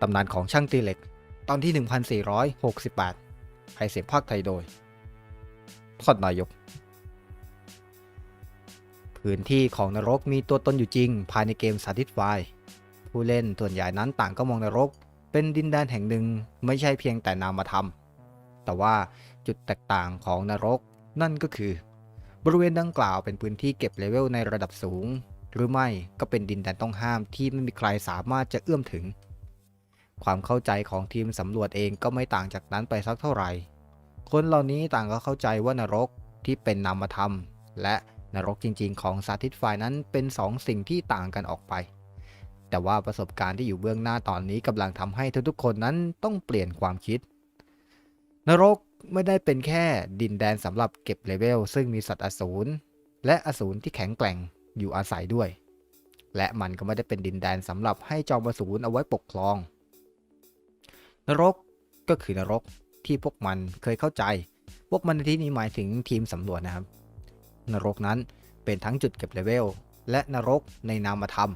ตำนานของช่างตีเหล็ก ตอนที่ 1468ให้เสียงภาคไทยโดยทอดนายก พื้นที่ของนรกมีตัวตนอยู่จริง ภายในเกมสาธิตไฟผู้เล่นส่วนใหญ่นั้นต่างก็มองนรก เป็นดินแดนแห่งหนึ่งไม่ใช่เพียงแต่นามธรรม แต่ว่าจุดแตกต่างของนรกนั่นก็คือ บริเวณดังกล่าวเป็นพื้นที่เก็บเลเวลในระดับสูง หรือไม่ก็เป็นดินแดนต้องห้ามที่ไม่มีใครสามารถจะเอื้อมถึง ความเข้าใจของทีมสำรวจเองก็ไม่ต่างจากนั้นไปสักเท่าไหร่ คนเหล่านี้ต่างก็เข้าใจว่านรกที่เป็นนามธรรม และนรกจริงๆ ของสาธิตฝ่ายนั้นเป็นสองสิ่งที่ต่างกันออกไป แต่ว่าประสบการณ์ที่อยู่เบื้องหน้าตอนนี้กำลังทำให้ทุกๆคนนั้นต้องเปลี่ยนความคิด นรกไม่ได้เป็นแค่ดินแดนสำหรับเก็บเลเวล ซึ่งมีสัตว์อสูรและอสูรที่แข็งแกร่งอยู่อาศัยด้วย และมันก็ไม่ได้เป็นดินแดนสำหรับให้จอมอสูรเอาไว้ปกครอง นรกก็คือนรกที่พวกมันเคยเข้าใจ พวกมันในที่นี้หมายถึงทีมสำรวจนะครับ นรกนั้นเป็นทั้งจุดเก็บเลเวล และนรกในนามธรรม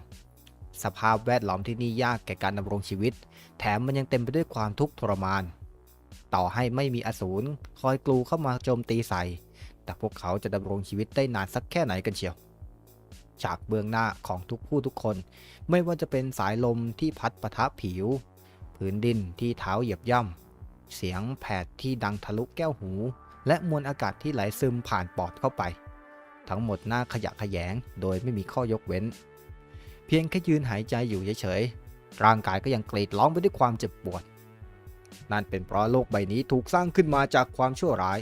สภาพแวดล้อมที่นี่ยากแก่การดำรงชีวิต แถมมันยังเต็มไปด้วยความทุกข์ทรมาน ต่อให้ไม่มีอสูรคอยกลูเข้ามาโจมตีใส่ แต่พวกเขาจะดำรงชีวิตได้นานสักแค่ไหนกันเชียวฉากเบื้องหน้าของทุกผู้ทุกคน ไม่ว่าจะเป็นสายลมที่พัดปะทะผิว พื้นดินที่เท้าเหยียบย่ำ เสียงแผดที่ดังทะลุแก้วหู และมวลอากาศที่ไหลซึมผ่านปอดเข้าไป ทั้งหมดหน้าขยะแขยงโดยไม่มีข้อยกเว้น เพียงแค่ยืนหายใจอยู่เฉยๆ ร่างกายก็ยังกรีดร้องไปด้วยความเจ็บปวด นั่นเป็นเพราะโลกใบนี้ถูกสร้างขึ้นมาจากความชั่วร้าย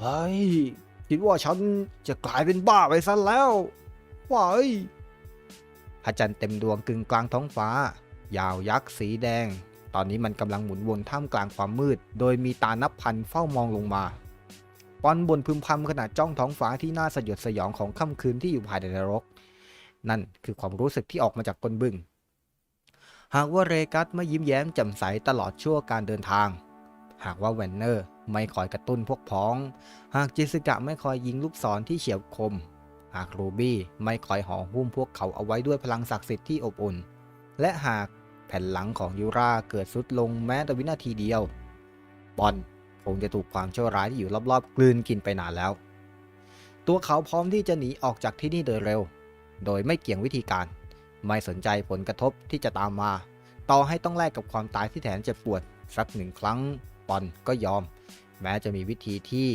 เฮ้ยคิดว่าฉันจะกลายเป็นบ้าไปซะแล้วว้ายพระจันทร์เต็มดวงกึ่งกลางท้องฟ้า ยาวยักษ์สีแดง ตอนนี้มันกำลังหมุนวนท่ามกลางความมืด โดยมีตานับพันเฝ้ามองลงมาปอนบนพึมพำขณะจ้องท้องฟ้าที่น่าสยดสยองของค่ำคืนที่อยู่ภายในนรก นั่นคือความรู้สึกที่ออกมาจากก้นบึ้งหากว่าเรกัสไม่ยิ้มแย้มแจ่มใสตลอดชั่วการเดินทาง หากว่าแวนเนอร์ไม่คอยกระตุ้นพวกพ้อง หากจิสกะไม่คอยยิงลูกศรที่เฉียบคม หากรูบี้ไม่คอยห่อหุ้มพวกเขาเอาไว้ด้วยพลังศักดิ์สิทธิ์ที่อบอุ่น และหากแผ่นหลังของยูราเกิดสุดลงแม้แต่วินาทีเดียวปอนคงจะถูกความชั่วร้ายที่อยู่รอบๆ กลืนกินไปนานแล้ว ตัวเขาพร้อมที่จะหนีออกจากที่นี่โดยเร็ว โดยไม่เกี่ยงวิธีการ ไม่สนใจผลกระทบที่จะตามมา ต่อให้ต้องแลกกับความตายที่แถนเจ็บปวด สักหนึ่งครั้งปอนก็ยอม แม้จะมีวิธีที่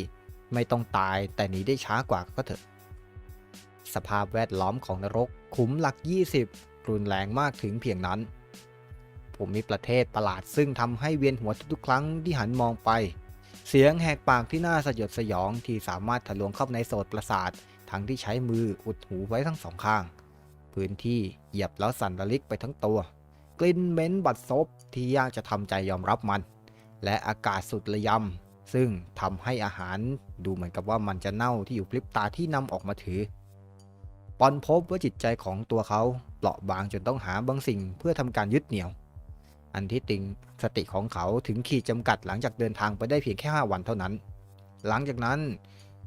ไม่ต้องตายแต่หนีได้ช้ากว่าก็เถอะ สภาพแวดล้อมของนรกขุมหลัก 20 รุนแรงมากถึงเพียงนั้น ผมมีประเทศประหลาดซึ่งทำให้เวียนหัวทุกๆครั้งที่หันมองไป เสียงแหกปากที่น่าสยดสยองที่สามารถทะลวงเข้าในโสตประสาททั้งที่ใช้มืออุดหูไว้ทั้งสองข้าง พื้นที่เหยียบแล้วสั่นระลิกไปทั้งตัว กลิ่นเหม็นบัดซบที่ยากจะทำใจยอมรับมัน และอากาศสุดระยำซึ่งทำให้อาหารดูเหมือนกับว่ามันจะเน่าที่อยู่พลิบตาที่นำออกมาถือปอนพบว่าจิตใจของตัวเขา เปราะบางจนต้องหาบางสิ่งเพื่อทำการยึดเหนี่ยว อันที่ติงสติของเขาถึงขีดจำกัดหลังจากเดินทางไปได้เพียงแค่ 5 วันเท่านั้น หลังจากนั้น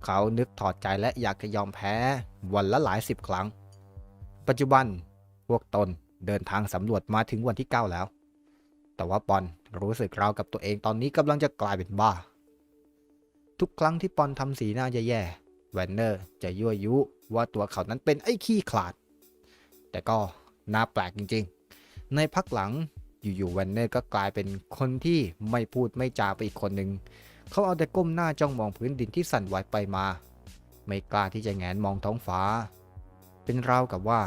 เขานึกถอดใจและอยากจะยอมแพ้วันละหลายสิบครั้ง ปัจจุบันพวกตนเดินทางสำรวจมาถึงวันที่ 9 แล้ว แต่ว่าปอนรู้สึกราวกับตัวเองตอนนี้กำลังจะกลายเป็นบ้า ทุกครั้งที่ปอนทำสีหน้าแย่ๆแวนเนอร์จะยั่วยุว่าตัวเขานั้นเป็นไอ้ขี้ขลาด แต่ก็น่าแปลกจริงๆ ในพักหลังอยู่ๆแวนเนอร์ก็กลายเป็นคนที่ไม่พูดไม่จาไปอีกคนหนึ่ง เขาเอาแต่ก้มหน้าจ้องมองพื้นดินที่สั่นไหวไปมา ไม่กล้าที่จะแงนมองท้องฟ้า เป็นราวกับว่า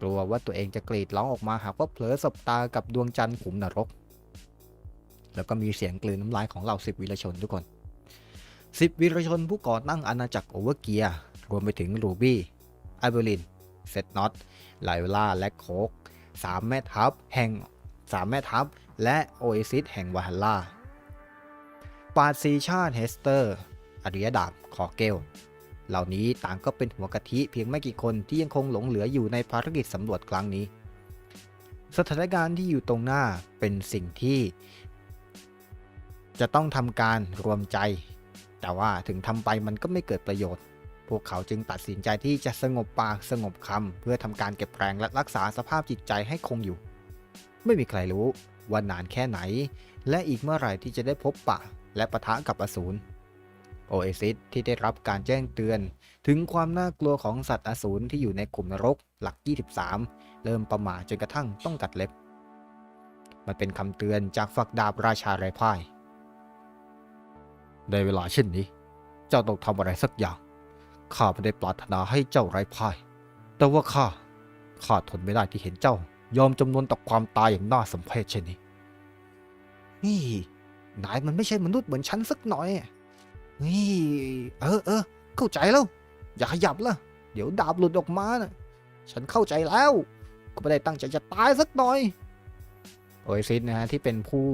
กลัวว่าตัวเองจะกรีดร้องออกมาหากว่าเผลอสบตากับดวงจันทร์ขุมนรก แล้วก็มีเสียงกลืนน้ำลายของเหล่าสิบวีรชนทุกคนสิบวีรชนผู้ก่อตั้งอาณาจักรโอเวอร์เกียร์รวมไปถึงรูบี้ไอเบลิน เซตน็อตไลล่าและโคกสามแม่ทัพแห่งสามแม่ทัพและโอเอซิสแห่งวาฮัลล่าปาดซีชาติเฮสเตอร์อริยดาบคอเกล เหล่านี้ต่างก็เป็นหัวกะทิเพียงไม่กี่คนที่ยังคงหลงเหลืออยู่ในภารกิจสำรวจครั้งนี้ สถานการณ์ที่อยู่ตรงหน้าเป็นสิ่งที่ จะต้องทำการรวมใจ แต่ว่าถึงทำไปมันก็ไม่เกิดประโยชน์ พวกเขาจึงตัดสินใจที่จะสงบปากสงบคำเพื่อทำการเก็บแรงและรักษาสภาพจิตใจให้คงอยู่ ไม่มีใครรู้ว่านานแค่ไหน และอีกเมื่อไหร่ที่จะได้พบปะและปะทะกับอสูรโอเอซิสที่ได้รับการแจ้งเตือน ถึงความน่ากลัวของสัตว์อสูรที่อยู่ในกลุ่มนรกหลัก 23 เริ่มประหม่าจนกระทั่งต้องกัดเล็บ มันเป็นคำเตือนจากฝักดาบราชาไรพ่ายในเวลาเช่นนี้ เจ้าต้องทำอะไรสักอย่าง ข้าไม่ได้ปรารถนาให้เจ้าไร้พ่าย แต่ว่าข้า ข้าทนไม่ได้ที่เห็นเจ้า ยอมจำนวนต่อความตายอย่างน่าสมเพชเช่นนี้ นี่นายมันไม่ใช่มนุษย์เหมือนฉันสักหน่อย นี่ เออเออเข้าใจแล้ว อย่าขยับละเดี๋ยวดาบหลุดออกมานะฉันเข้าใจแล้ว ก็ไม่ได้ตั้งใจจะตายสักหน่อย โอเอซิสนะฮะที่เป็นผู้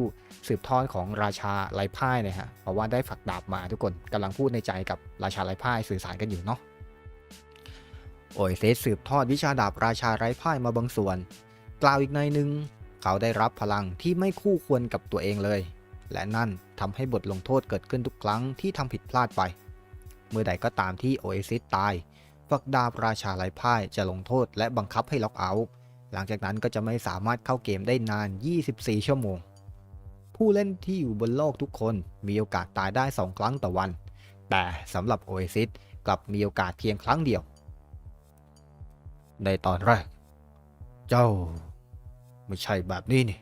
สืบทอดของราชาไร้พ่ายนะฮะเพราะว่าได้ฝักดาบมาทุกคนกำลังพูดในใจกับราชาไร้พ่ายสื่อสารกันอยู่เนาะโอเอซิสสืบทอดวิชาดาบราชาไร้พ่ายมาบางส่วน กล่าวอีกในหนึ่งเขาได้รับพลังที่ไม่คู่ควรกับตัวเองเลย และนั่นทำให้บทลงโทษเกิดขึ้นทุกครั้งที่ทำผิดพลาดไป เมื่อใดก็ตามที่โอเอซิสตายฝักดาบราชาไร้พ่ายจะลงโทษและบังคับให้ล็อกเอาท์ หลังจากนั้นก็จะไม่สามารถเข้าเกมได้นาน 24 ชั่วโมง ผู้เล่นที่อยู่บนโลกทุกคนมีโอกาสตายได้ 2 ครั้งต่อวัน แต่สำหรับโอเอซิสกลับมีโอกาสเพียงครั้งเดียว ในตอนแรก เจ้า ไม่ใช่แบบนี้นี่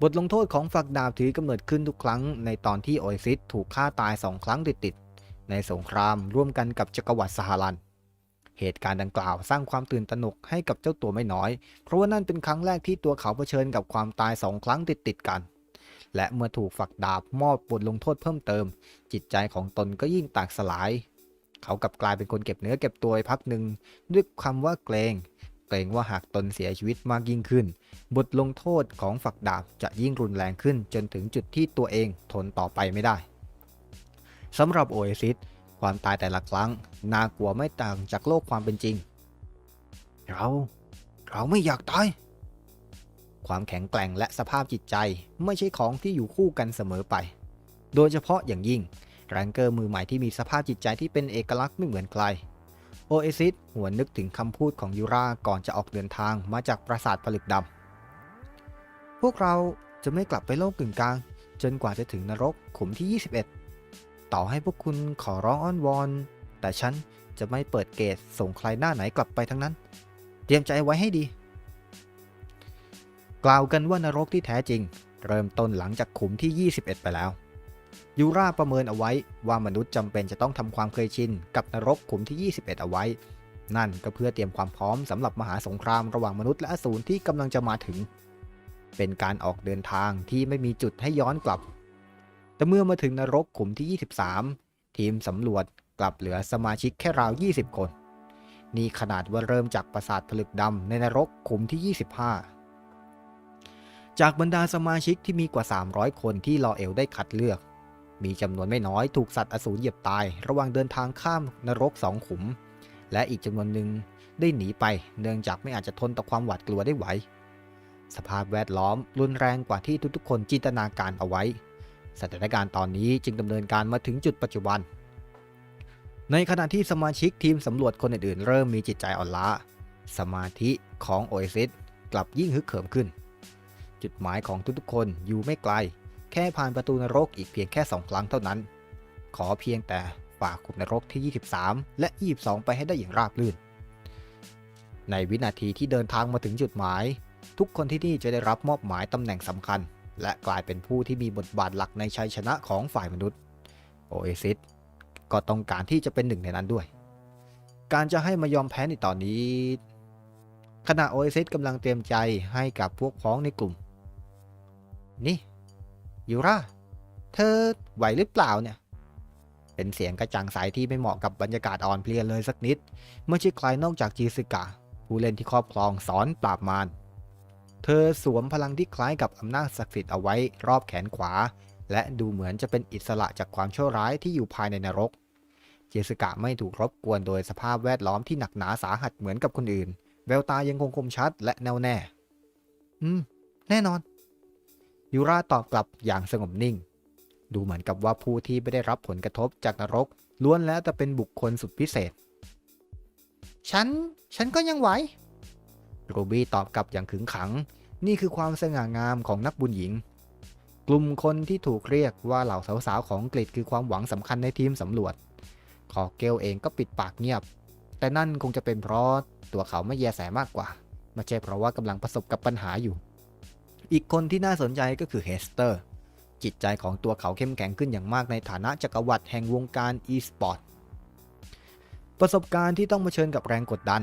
บทลงโทษของฝักดาบถือกำเนิดขึ้นทุกครั้งในตอนที่โอเอซิสถูกฆ่าตายสองครั้งติดๆในสงครามร่วมกันกับจักรวรรดิสหรัน เหตุการณ์ดังกล่าวสร้างความตื่นตระหนกให้กับเจ้าตัวไม่น้อย เพราะว่านั่นเป็นครั้งแรกที่ตัวเขาเผชิญกับความตายสองครั้งติดๆกัน และเมื่อถูกฝักดาบมอบบทลงโทษเพิ่มเติม จิตใจของตนก็ยิ่งแตกสลาย เขากลับกลายเป็นคนเก็บเนื้อเก็บตัวพักหนึ่งด้วยคำว่าเกรงเกรงว่าหากตนเสียชีวิตมากยิ่งขึ้น บทลงโทษของฝักดาบจะยิ่งรุนแรงขึ้นจนถึงจุดที่ตัวเองทนต่อไปไม่ได้สำหรับโอเอซิส ความตายแต่ละครั้งน่ากลัวไม่ต่างจากโลกความเป็นจริง เราเราไม่อยากตาย ความแข็งแกร่งและสภาพจิตใจไม่ใช่ของที่อยู่คู่กันเสมอไป โดยเฉพาะอย่างยิ่งแรงเกอร์มือใหม่ที่มีสภาพจิตใจที่เป็นเอกลักษณ์ไม่เหมือนใครโอเอซิสหวนนึกถึงคำพูดของยูราก่อนจะออกเดินทางมาจากปราสาทผลึกดำ พวกเราจะไม่กลับไปโลกกึ่งกลาง จนกว่าจะถึงนรกขุมที่ 21 ต่อให้พวกคุณขอร้องอ้อนวอน แต่ฉันจะไม่เปิดเกตส่งใครหน้าไหนกลับไปทั้งนั้น เตรียมใจไว้ให้ดี กล่าวกันว่านรกที่แท้จริง เริ่มต้นหลังจากขุมที่ 21 ไปแล้ว ยูราประเมินเอาไว้ว่ามนุษย์จำเป็นจะต้องทำความเคยชินกับนรกขุมที่ 21 เอาไว้ นั่นก็เพื่อเตรียมความพร้อมสำหรับมหาสงครามระหว่างมนุษย์และอสูรที่กำลังจะมาถึง เป็นการออกเดินทางที่ไม่มีจุดให้ย้อนกลับ แต่เมื่อมาถึงนรกขุมที่ 23 ทีมสำรวจกลับเหลือสมาชิกแค่ราว 20 คน นี่ขนาดว่าเริ่มจากปราสาทผลึกดำในนรกขุมที่ 25 จากบรรดาสมาชิกที่มีกว่า 300 คนที่ลอเอลได้คัดเลือก มีจำนวนไม่น้อยถูกสัตว์อสูรเหยียบตาย ระหว่างเดินทางข้ามนรกสองขุม และอีกจำนวนหนึ่งได้หนีไปเนื่องจากไม่อาจจะทนต่อความหวาดกลัวได้ไหว สภาพแวดล้อมรุนแรงกว่าที่ทุกๆคนจินตนาการเอาไว้ สถานการณ์ตอนนี้จึงดำเนินการมาถึงจุดปัจจุบัน ในขณะที่สมาชิกทีมสำรวจคนอื่นๆ เริ่มมีจิตใจอ่อนล้า สมาธิของโอเอซิสกลับยิ่งฮึกเหิมขึ้น จุดหมายของทุกๆคนอยู่ไม่ไกล แค่ผ่านประตูนรกอีกเพียงแค่สองครั้งเท่านั้น ขอเพียงแต่ฝ่าขุมนรกที่ 23 และ 22 ไปให้ได้อย่างราบรื่น ในวินาทีที่เดินทางมาถึงจุดหมาย ทุกคนที่นี่จะได้รับมอบหมายตำแหน่งสำคัญ และกลายเป็นผู้ที่มีบทบาทหลักในชัยชนะของฝ่ายมนุษย์ โอเอซิสก็ต้องการที่จะเป็นหนึ่งในนั้นด้วย การจะให้มายอมแพ้ในตอนนี้ ขณะโอเอซิสกำลังเตรียมใจให้กับพวกพ้องในกลุ่ม นี่ยูราเธอไหวหรือเปล่าเนี่ย เป็นเสียงกระจ่างใสที่ไม่เหมาะกับบรรยากาศอ่อนเพลียเลยสักนิด เมื่อใช่ใครนอกจากจีซึกะผู้เล่นที่ครอบครองสอนปราบมาร เธอสวมพลังที่คล้ายกับอำนาจศักดิ์สิทธิ์เอาไว้รอบแขนขวา และดูเหมือนจะเป็นอิสระจากความชั่วร้ายที่อยู่ภายในนรก เจสกะไม่ถูกรบกวนโดยสภาพแวดล้อมที่หนักหนาสาหัสเหมือนกับคนอื่น แววตายังคงคมชัดและแน่วแน่ อืม แน่นอน ยูราตอบกลับอย่างสงบนิ่ง ดูเหมือนกับว่าผู้ที่ไม่ได้รับผลกระทบจากนรก ล้วนแล้วแต่เป็นบุคคลสุดพิเศษ ฉัน ฉันก็ยังไหว โรบี้ตอบกลับอย่างขึงขัง นี่คือความสง่างามของนักบุญหญิง กลุ่มคนที่ถูกเรียกว่าเหล่าสาวๆของอังกคือความหวังสำคัญในทีมสำรวจ คอเกลเองก็ปิดปากเงียบ แต่นั่นคงจะเป็นเพราะตัวเขาไม่แยแสมากกว่า ไม่ใช่เพราะว่ากำลังประสบกับปัญหาอยู่ อีกคนที่น่าสนใจก็คือเฮสเตอร์ จิตใจของตัวเขาเข้มแข็งขึ้นอย่างมากในฐานะจักรวรรดิแห่งวงการอีสปอร์ตประสบการณ์ที่ต้องเผชิญกับแรงกดดัน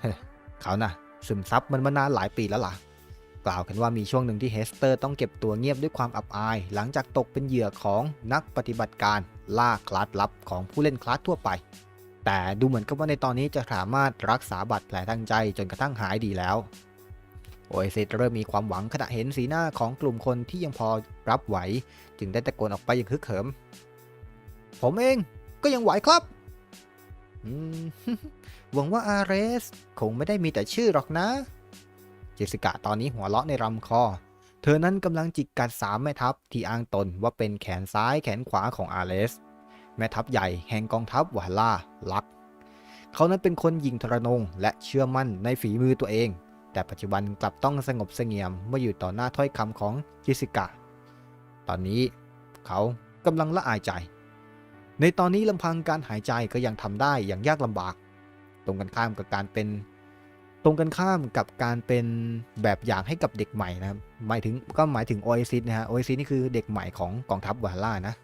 เฮ้ยเขานะ่ะ ซึมซับมันมานานหลายปีแล้วล่ะ กล่าวกันว่ามีช่วงหนึ่งที่เฮสเตอร์ต้องเก็บตัวเงียบด้วยความอับอาย หลังจากตกเป็นเหยื่อของนักปฏิบัติการล่าคลาสลับของผู้เล่นคลาสทั่วไป แต่ดูเหมือนกับว่าในตอนนี้จะสามารถรักษาบาดแผลทางใจจนกระทั่งหายดีแล้ว โอเอซิสเริ่มมีความหวังขณะเห็นสีหน้าของกลุ่มคนที่ยังพอรับไหว จึงได้ตะโกนออกไปอย่างฮึกเหิม ผมเองก็ยังไหวครับ หวังว่าอาเรส คงไม่ได้มีแต่ชื่อหรอกนะ เจสิกะตอนนี้หัวเราะในลำคอ เธอนั้นกำลังจิกกัดสามแม่ทัพที่อ้างตนว่าเป็นแขนซ้ายแขนขวาของอาเรส แม่ทัพใหญ่แห่งกองทัพวาล่าลัก เขานั้นเป็นคนยิงทรนงและเชื่อมั่นในฝีมือตัวเอง แต่ปัจจุบันกลับต้องสงบเสงี่ยมเมื่ออยู่ต่อหน้าถ้อยคำของเจสสิกะตอนนี้เขากำลังละอายใจ ในตอนนี้ลำพังการหายใจก็ยังทำได้อย่างยากลำบาก ตรงกันข้ามกับการเป็นตรงกันข้ามกับการเป็นแบบอย่างให้กับเด็กใหม่นะครับหมายถึงก็หมายถึงโอเอซิสนะฮะโอเอซิสนี่คือเด็กใหม่ของกองทัพวาล่านะ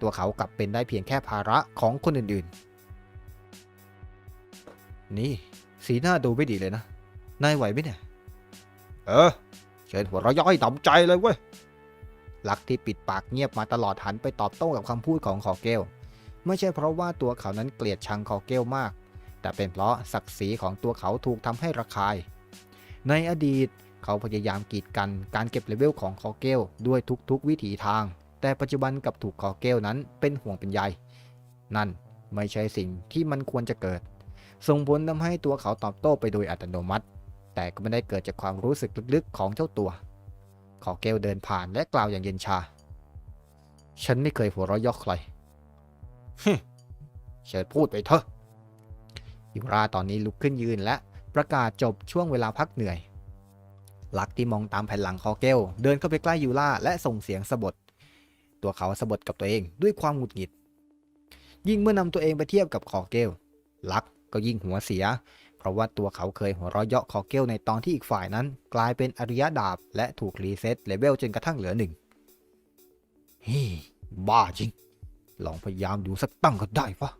ตัวเขากลับเป็นได้เพียงแค่ภาระของคนอื่นๆ นี่สีหน้าดูไม่ดีเลยนะ นายไหวไหมเนี่ย เออ เชิญหัวเราะย่อยต่ำใจเลยเว้ยลักที่ปิดปากเงียบมาตลอดหันไปตอบโต้กับคำพูดของคอเกลไม่ใช่เพราะว่าตัวเขานั้นเกลียดชังคอเกลมาก แต่เป็นเพราะศักดิ์ศรีของตัวเขาถูกทำให้ระคาย ในอดีตเขาพยายามกีดกันการเก็บเลเวลของคอเกลด้วยทุกๆวิถีทาง แต่ปัจจุบันกับถูกคอเกลนั้นเป็นห่วงเป็นใยนั่นไม่ใช่สิ่งที่มันควรจะเกิด ส่งผลทำให้ตัวเขาตอบโต้ไปโดยอัตโนมัติ แต่ก็ไม่ได้เกิดจากความรู้สึกลึกๆของเจ้าตัวคอเกลเดินผ่านและกล่าวอย่างเย็นชา ฉันไม่เคยหัวเราะยอกใครฮึเชิญพูดไปเถอะ ยูราตอนนี้ลุกขึ้นยืนและประกาศจบช่วงเวลาพักเหนื่อย ลักที่มองตามแผ่นหลังคอเกล เดินเข้าไปใกล้ยูราและส่งเสียงสะบดตัวเขาสะบดกับตัวเองด้วยความหงุดหงิด ยิ่งเมื่อนำตัวเองไปเทียบกับคอเกล ลักก็ยิ่งหัวเสีย เพราะว่าตัวเขาเคยหัวเราะเยาะคอเกลในตอนที่อีกฝ่ายนั้น กลายเป็นอริยดาบและถูกรีเซ็ตเลเวลจนกระทั่งเหลือหนึ่งเฮ้ยบ้าจริง ลองพยายามดูสักตั้งก็ได้ปะ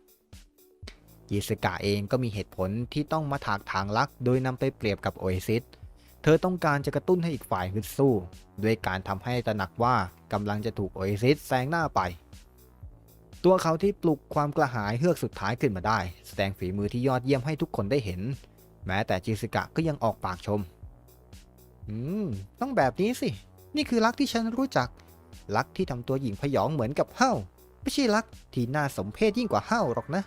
ยิสกะเองก็มีเหตุผลที่ต้องมาถากทางลัก โดยนำไปเปรียบกับโอเอซิสเธอต้องการจะกระตุ้นให้อีกฝ่ายฮึดสู้ ด้วยการทำให้ตระหนักว่ากำลังจะถูกโอเอซิสแซงหน้าไป ตัวเขาที่ปลุกความกระหายเฮือกสุดท้ายขึ้นมาได้ แสดงฝีมือที่ยอดเยี่ยมให้ทุกคนได้เห็น แม้แต่จิสกะก็ยังออกปากชม อืม ต้องแบบนี้สิ นี่คือลักที่ฉันรู้จักลักที่ทำตัวหญิงพยองเหมือนกับเฮ้าไม่ใช่ลักที่น่าสมเพชยิ่งกว่าเฮ้าหรอกนะ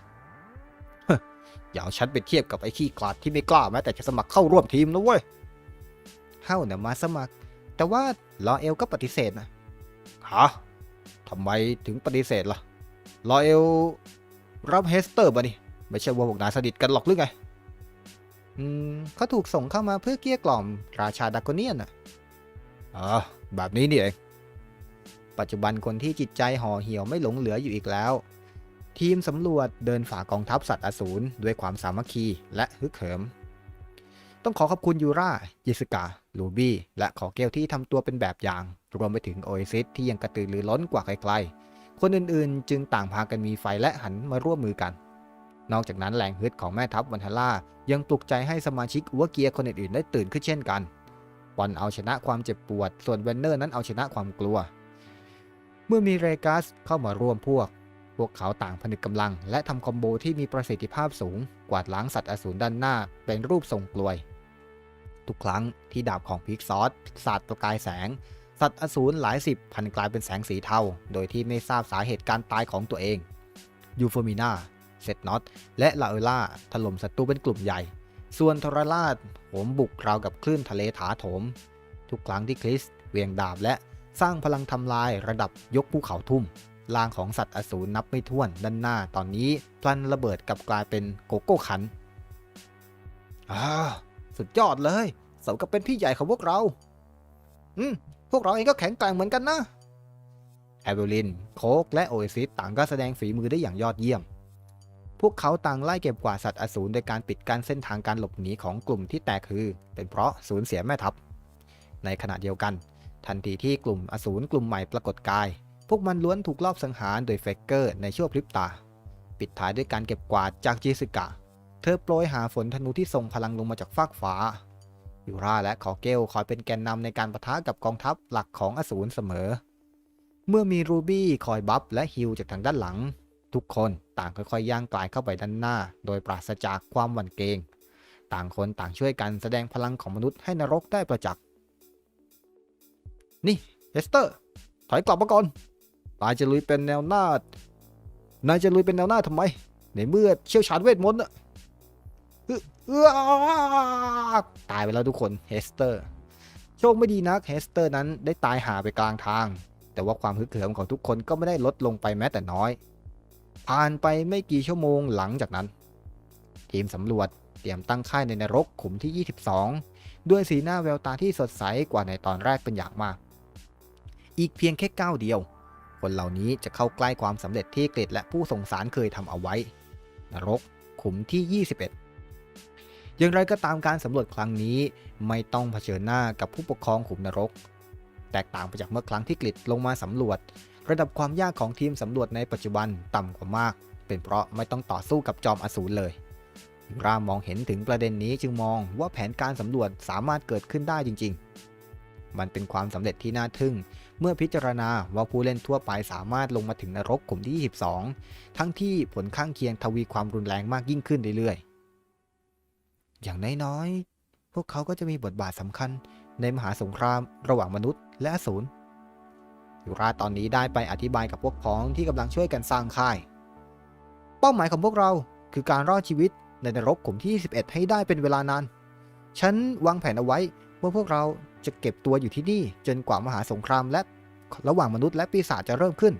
อย่าเอาฉันไปเทียบกับไอ้ขี้กลาดที่ไม่กล้าแม้แต่จะสมัครเข้าร่วมทีมนะเว้ยเฮ้าเนี่ยมาสมัคร แต่ว่าลอเอลก็ปฏิเสธนะฮะทำไมถึงปฏิเสธล่ะลอเอลรับเฮสเตอร์บะนี่ไม่ใช่ว่าพวกนายสนิทกันหรอกหรือไง อืมเขาถูกส่งเข้ามาเพื่อเกลี้ยกล่อมราชาดากอเนียนอะอ๋อแบบนี้นี่เอง ปัจจุบันคนที่จิตใจห่อเหี่ยวไม่หลงเหลืออยู่อีกแล้ว ทีมสำรวจเดินฝ่ากองทัพสัตว์อสูรด้วยความสามัคคีและฮึกเหิม ต้องขอขอบคุณยูรายิสกา ลูบี้ และขอเกลที่ทำตัวเป็นแบบอย่าง รวมไปถึงโอเอซิสที่ยังกระตือรือร้นกว่าใครๆคนอื่นๆ จึงต่างพากันมีไฟและหันมาร่วมมือกัน นอกจากนั้นแรงฮึดของแม่ทัพวันทล่ายังปลุกใจให้สมาชิกอัวเกียคนอื่นๆได้ตื่นขึ้นเช่นกันปอนเอาชนะความเจ็บปวด ส่วนเวนเนอร์นั้นเอาชนะความกลัว เมื่อมีเรกัสเข้ามาร่วมพวก วกเขาต่างผนึกกำลัง และทำคอมโบที่มีประสิทธิภาพสูง กวาดล้างสัตว์อสูรด้านหน้า เป็นรูปทรงกลวย ทุกครั้งที่ดาบของพิกซอสสาดประกายแสง สัตว์อสูรหลายสิบพันกลายเป็นแสงสีเทา โดยที่ไม่ทราบสาเหตุการตายของตัวเอง ยูโฟมินาเซตน็อตและลาเอล่าถล่มศัตรูเป็นกลุ่มใหญ่ ส่วนทรราชโหมบุกราวกับคลื่นทะเลถาโถม ทุกครั้งที่คริสเวียงดาบและสร้างพลังทำลายระดับยกภูเขาทุ่ม ลางของสัตว์อสูรนับไม่ถ้วนด้านหน้าตอนนี้พลันระเบิดกลับกลายเป็นโกโก้ขันอ่าสุดยอดเลยสมกับเป็นพี่ใหญ่ของพวกเรา อืม พวกเราเองก็แข็งแกร่งเหมือนกันนะ แอเวลิน โคกและโอเอซิสต่างก็แสดงฝีมือได้อย่างยอดเยี่ยม พวกเขาต่างไล่เก็บกวาดสัตว์อสูรโดยการปิดกั้นเส้นทางการหลบหนีของกลุ่มที่แตกคือ เป็นเพราะสูญเสียแม่ทัพ ในขณะเดียวกัน ทันทีที่กลุ่มอสูรกลุ่มใหม่ปรากฏกาย พวกมันล้วนถูกลอบสังหารโดยเฟกเกอร์ในชั่วพริบตา ปิดท้ายด้วยการเก็บกวาดจากจิสิกะ เธอโปรยหาฝนธนูที่ทรงพลังลงมาจากฟากฟ้า ยูราและคอเกลคอยเป็นแกนนำในการปะทะกับกองทัพหลักของอสูรเสมอ เมื่อมีรูบี้คอยบัฟและฮิลจากทางด้านหลัง ทุกคนต่างค่อยๆย่างกลายเข้าไปด้านหน้า โดยปราศจากความหวั่นเกรงต่างคนต่างช่วยกันแสดงพลังของมนุษย์ให้นรกได้ประจักษ์ นี่เอสเตอร์ ถอยกลับมาก่อน นายจะลุยเป็นแนวหน้า นายจะลุยเป็นแนวหน้าทำไม ในเมื่อเชี่ยวชาญเวทมนต์น่ะตายไปแล้วทุกคนเฮสเตอร์ โชคไม่ดีนักเฮสเตอร์นั้นได้ตายหาไปกลางทาง แต่ว่าความฮึกเหิมของทุกคนก็ไม่ได้ลดลงไปแม้แต่น้อย ผ่านไปไม่กี่ชั่วโมงหลังจากนั้น ทีมสำรวจเตรียมตั้งค่ายในนรกขุมที่ 22 ด้วยสีหน้าแววตาที่สดใสกว่าในตอนแรกเป็นอย่างมาก อีกเพียงแค่ก้าวเดียว คนเหล่านี้จะเข้าใกล้ความสำเร็จที่เกรดและผู้ส่งสารเคยทำเอาไว้ นรก ขุมที่ 21 อย่างไรก็ตามการสำรวจครั้งนี้ไม่ต้องเผชิญหน้ากับผู้ปกครองขุมนรก แตกต่างไปจากเมื่อครั้งที่กริดลงมาสำรวจ ระดับความยากของทีมสำรวจในปัจจุบันต่ำกว่ามาก เป็นเพราะไม่ต้องต่อสู้กับจอมอสูรเลยรามองเห็นถึงประเด็นนี้จึงมองว่าแผนการสำรวจสามารถเกิดขึ้นได้จริง ๆ มันเป็นความสำเร็จที่น่าทึ่ง เมื่อพิจารณาว่าผู้เล่นทั่วไปสามารถลงมาถึงนรกกลุ่มที่ 22 ทั้งที่ผลข้างเคียงทวีความรุนแรงมากยิ่งขึ้นเรื่อยๆ อย่างน้อยๆ พวกเขาก็จะมีบทบาทสำคัญในมหาสงครามระหว่างมนุษย์และอสูรยูราตอนนี้ได้ไปอธิบายกับพวกพ้องที่กำลังช่วยกันสร้างค่าย เป้าหมายของพวกเราคือการรอดชีวิตในนรกกลุ่มที่21ให้ได้เป็นเวลานาน ฉันวางแผนเอาไว้ว่าพวกเรา จะเก็บตัวอยู่ที่นี่จนกว่ามหาสงครามและระหว่างมนุษย์และปีศาจจะเริ่มขึ้น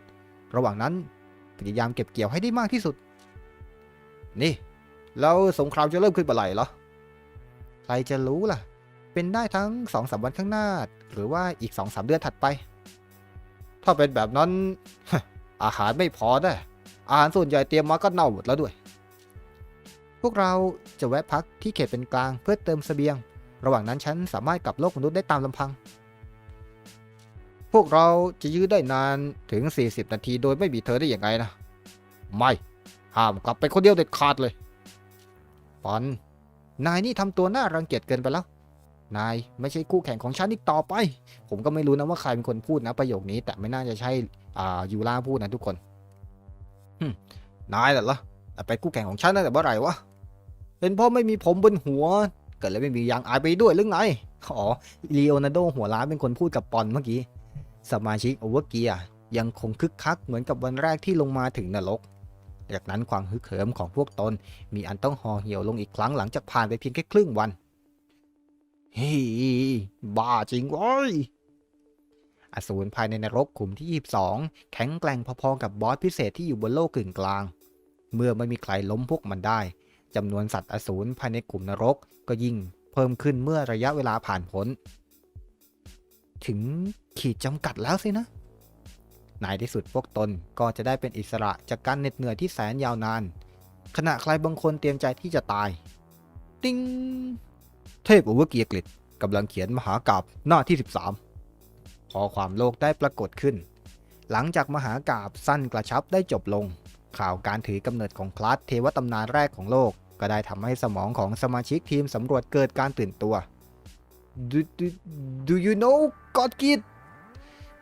ระหว่างนั้นพยายามเก็บเกี่ยวให้ได้มากที่สุด นี่แล้วสงครามจะเริ่มขึ้นเมื่อไหร่เหรอ ใครจะรู้ล่ะ เป็นได้ทั้ง2องสาวันข้างหน้า หรือว่าอีก2องสามเดือนถัดไป ถ้าเป็นแบบนั้น อาหารไม่พอได้ อาหารส่วนใหญ่เตรียมมาก็เน่าหมดแล้วด้วย พวกเราจะแวะพักที่เขตเป็นกลางเพื่อเติมเสบียง ระหว่างนั้นฉันสามารถกลับโลกมนุษย์ได้ตามลำพัง พวกเราจะยื้อได้นานถึง 40 นาทีโดยไม่มีเธอได้อย่างไงนะ ไม่ ห้ามกลับไปคนเดียวเด็ดขาดเลยปอนนายนี่ทำตัวน่ารังเกียจเกินไปแล้ว นายไม่ใช่คู่แข่งของฉันอีกต่อไป ผมก็ไม่รู้นะว่าใครเป็นคนพูดนะประโยคนี้ แต่ไม่น่าจะใช่อ่ายูราพูดนะทุกคนนายเหรอแต่ไปคู่แข่งของฉันตั้งแต่เมื่อไหร่วะเป็นเพราะไม่มีผมบนหัว เกิดเลยไม่มียางอายไปด้วยหรือไงอ๋อลีโอนาร์โดหัวล้านเป็นคนพูดกับปอนเมื่อกี้ สมาชิกโอเวอร์เกียยังคงคึกคักเหมือนกับวันแรกที่ลงมาถึงนรก จากนั้นความฮึกเหิมของพวกตน มีอันต้องห่อเหี่ยวลงอีกครั้งหลังจากผ่านไปเพียงแค่ครึ่งวันเฮ้ยบ้าจริงเว้ยอสูรภายในนรกขุมที่ 22 แข็งแกร่งพอๆกับบอสพิเศษที่อยู่บนโลกกึ่งกลาง เมื่อไม่มีใครล้มพวกมันได้ จำนวนสัตว์อสูรภายในกลุ่มนรกก็ยิ่งเพิ่มขึ้นเมื่อระยะเวลาผ่านพ้น ถึงขีดจำกัดแล้วสินะในที่สุดพวกตนก็จะได้เป็นอิสระจากการเหน็ดเหนื่อยที่แสนยาวนาน ขณะใครบางคนเตรียมใจที่จะตาย ติ้งเทพอุเวเกียร์กฤษกำลังเขียนมหากาบหน้าที่ 13พอความโลกได้ปรากฏขึ้น หลังจากมหากาบสั้นกระชับได้จบลง ข่าวการถือกำเนิดของคลาสเทวตำนานแรกของโลก ก็ได้ทำให้สมองของสมาชิกทีมสำรวจเกิดการตื่นตัว Do, do, do you know God Kid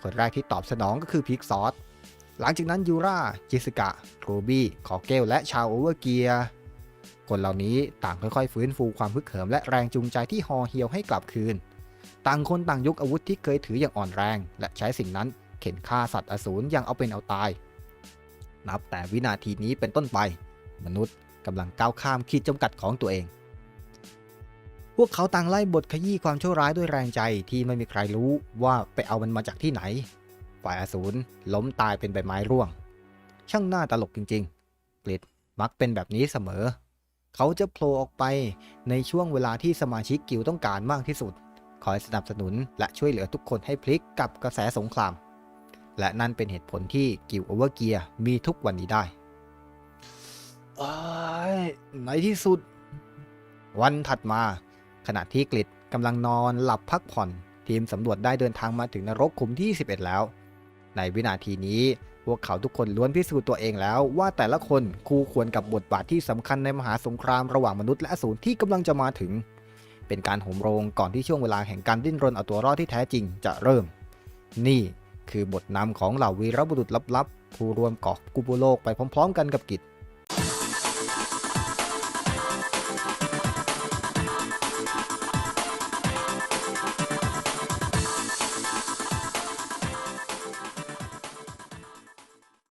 คนแรกที่ตอบสนองก็คือพิกซอสหลังจากนั้นยูราจิสกะโรบี้คอเกลและชาวโอเวอร์เกียคนเหล่านี้ต่างค่อยๆ ฟื้นฟูความพึกเหิมและแรงจูงใจที่ห่อเหี่ยวให้กลับคืน ต่างคนต่างยกอาวุธที่เคยถืออย่างอ่อนแรง และใช้สิ่งนั้นเข็นฆ่าสัตว์อสูรอย่างเอาเป็นเอาตาย นับแต่วินาทีนี้เป็นต้นไป มนุษย์ กำลังก้าวข้ามขีดจำกัดของตัวเอง พวกเขาต่างไล่บทขยี้ความชั่วร้ายด้วยแรงใจที่ไม่มีใครรู้ว่าไปเอามันมาจากที่ไหน ฝ่ายอสูรล้มตายเป็นใบไม้ร่วง ช่างน่าตลกจริงๆกลิดมักเป็นแบบนี้เสมอ เขาจะโผล่ออกไปในช่วงเวลาที่สมาชิกกิลต้องการมากที่สุด คอยสนับสนุนและช่วยเหลือทุกคนให้พลิกกับกระแสสงคราม และนั่นเป็นเหตุผลที่กิลโอเวอร์เกียร์มีทุกวันนี้ได้ ในที่สุด วันถัดมา ขณะที่กริดกำลังนอนหลับพักผ่อน ทีมสำรวจได้เดินทางมาถึงนรกขุมที่11แล้ว ในวินาทีนี้ พวกเขาทุกคนล้วนพิสูจน์ตัวเองแล้ว ว่าแต่ละคนคู่ควรกับบทบาทที่สำคัญในมหาสงครามระหว่างมนุษย์และอสูรที่กำลังจะมาถึง เป็นการโหมโรงก่อนที่ช่วงเวลาแห่งการดิ้นรนเอาตัวรอดที่แท้จริงจะเริ่ม นี่คือบทนำของเหล่าวีรบุรุษลับๆผู้รวมเกาะกุบุโลกไปพร้อม ๆ กันกับกิจ